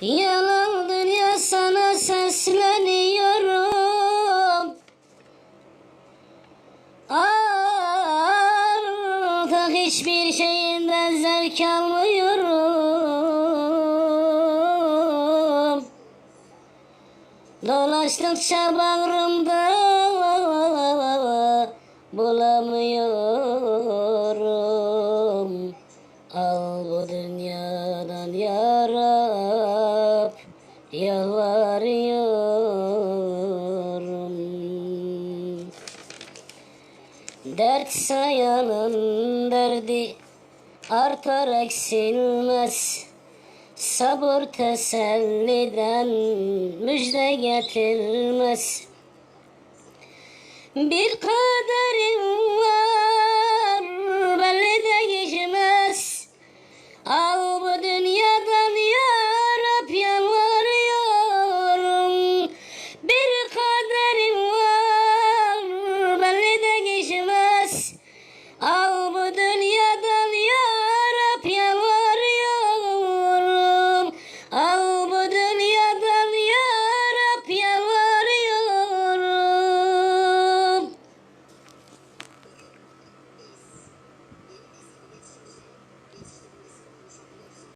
Yalan dünya sana sesleniyorum. Artık hiçbir şeyinden zevk almıyorum Dolaştıkça bağrımda bulamıyorum. Al bu dünyadan ya Rab yalvarıyorum. Dert sayanın derdi artar eksilmez. Sabır teselliden müjde getirmez. Bir kaderim ağrı dünyada